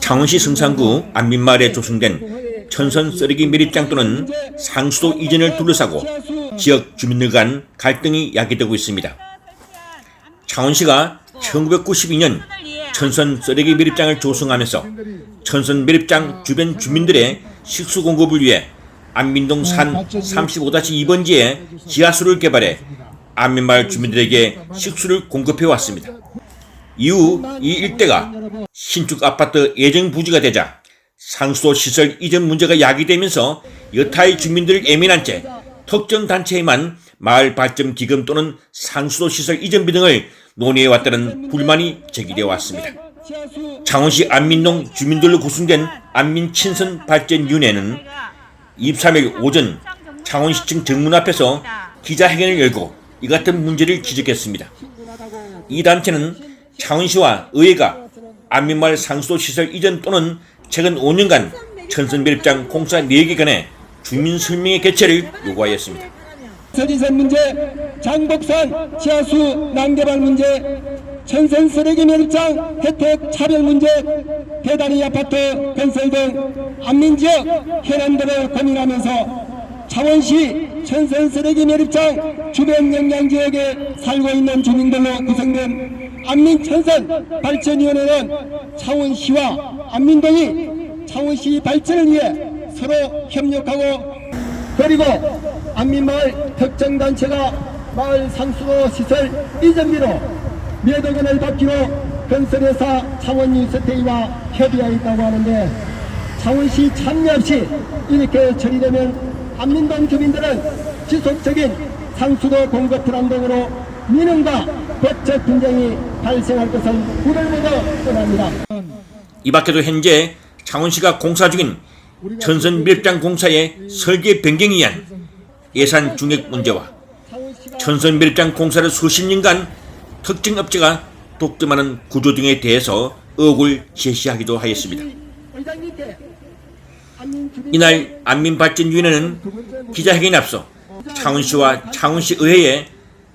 창원시 성산구 안민마을에 조성된 천선 쓰레기 매립장 또는 상수도 이전을 둘러싸고 지역 주민들 간 갈등이 야기되고 있습니다. 창원시가 1992년 천선 쓰레기 매립장을 조성하면서 천선 매립장 주변 주민들의 식수 공급을 위해 안민동 산 35-2번지에 지하수를 개발해 안민마을 주민들에게 식수를 공급해 왔습니다. 이후 이 일대가 신축 아파트 예정 부지가 되자 상수도 시설 이전 문제가 야기되면서 여타의 주민들 예민한 채 특정 단체에만 마을 발전 기금 또는 상수도 시설 이전비 등을 논의해 왔다는 불만이 제기되어 왔습니다. 창원시 안민동 주민들로 구성된 안민 친선 발전위원회는 23일 오전 창원시청 정문 앞에서 기자회견을 열고 이 같은 문제를 지적했습니다. 이 단체는 창원시와 의회가 안민마을 상수도 시설 이전 또는 최근 5년간 천선매립장 공사 4개 간의 주민 설명회 개최를 요구하였습니다. 서지선 문제, 장복산 지하수 난개발 문제, 천선 쓰레기 매립장 혜택 차별 문제, 대단위 아파트 건설 등 안민 지역 현안들을 고민하면서 창원시 천선 쓰레기 매립장 주변 영향지역에 살고 있는 주민들로 구성된 안민천선 발전위원회는 창원시와 안민동이 창원시 발전을 위해 서로 협력하고 그리고 안민마을 특정 단체가 마을 상수도 시설 이전비로 몇억 원을 받기로 건설회사 창원뉴스테이와 협의하였다고 하는데 창원시 참여 없이 이렇게 처리되면 안민동 주민들은 지속적인 상수도 공급 불안 등으로 민원과 법적 분쟁이 발생할 것을 불을보고 원합니다. 이 밖에도 현재 창원시가 공사 중인 천선 밀장 공사의 설계 변경에 의한 예산 중액 문제와 천선 밀장 공사를 수십 년간 특정 업체가 독점하는 구조 등에 대해서 의혹을 제시하기도 하였습니다. 이날 안민발전 위원회는 기자회견에 앞서 창원시와 창원시 의회에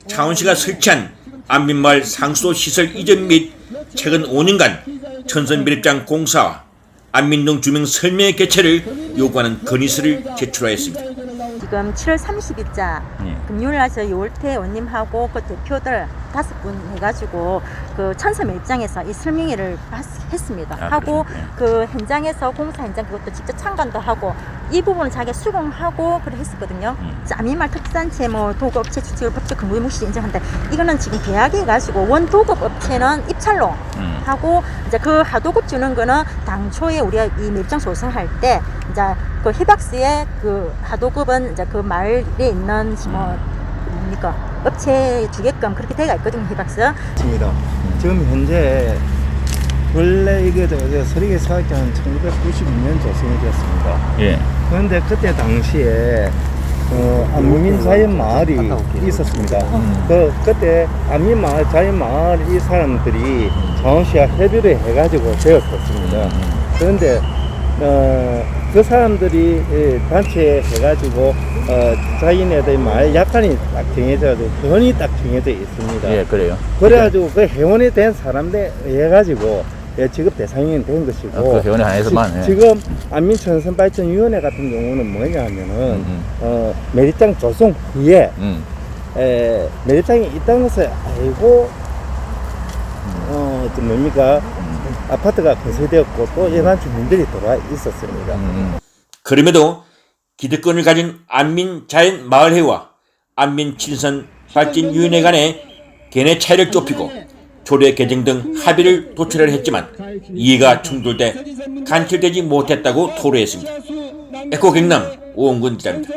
창원시가 설치한 안민마을 상수도 시설 이전 및 최근 5년간 천선 밀입장 공사와 안민동 주민 설명회 개최를 요구하는 건의서를 제출하였습니다. 지금 7월 30일자 금요일 날 저희 요월태 원님하고 그 대표들 다섯 분 해가지고 그 천섬 입장에서 이 설명회를 봤- 했습니다. 아, 하고 그러셨군요. 그 현장에서 공사 현장 그것도 직접 참관도 하고 이 부분을 자기가 수긍하고 그래 했었거든요. 음. 아미말 특단체 뭐 도급업체 추측을 법적 근무 무시 인정한데 이거는 지금 계약해 가지고 원 도급업체는 입찰로 음. 하고 이제 그 하도급 주는 거는 당초에 우리가 이 맵장 조성할 때 이제 그 히박스의 그 하도급은 이제 그 마을에 있는 뭐 뭡니까 업체 주게끔 그렇게 돼가 있거든요 히박스. 있습니다. 지금 현재 원래 이게 서리개 사업장은 1992년 조성이 되었습니다. 예. 그런데 그때 당시에 어, 안민 자연 마을이 있었습니다. 그 그때 안민 마을 자연 마을 이 사람들이 창원시와 협의를 해가지고 되었었습니다. 그런데 어, 그 사람들이 예, 단체 해가지고 어, 자기네들 마을 약관이 딱 정해져가지고 돈이 딱 정해져 있습니다. 예, 그래요. 그래가지고 그 회원이 된 사람들 해가지고 예, 지급 대상이 된 것이고 아, 그 회원에 한해서만, 예. 지, 금 안민천 선발전위원회 같은 경우는 뭐냐면은 음. 어, 매립장 조성 후에 음. 에, 매립장이 있다는 것을 알고 어, 좀 뭡니까 아파트가 건설되었고 또 일반 주민들이 들어와 있었습니다. 음. 그럼에도 기득권을 가진 안민 자연 마을회와 안민 친선 발전위원회 간의 견해 차이를 좁히고 조례 개정 등 합의를 도출하려 했지만 이해가 충돌돼 간결되지 못했다고 토로했습니다. 에코 경남 오은근 기자입니다.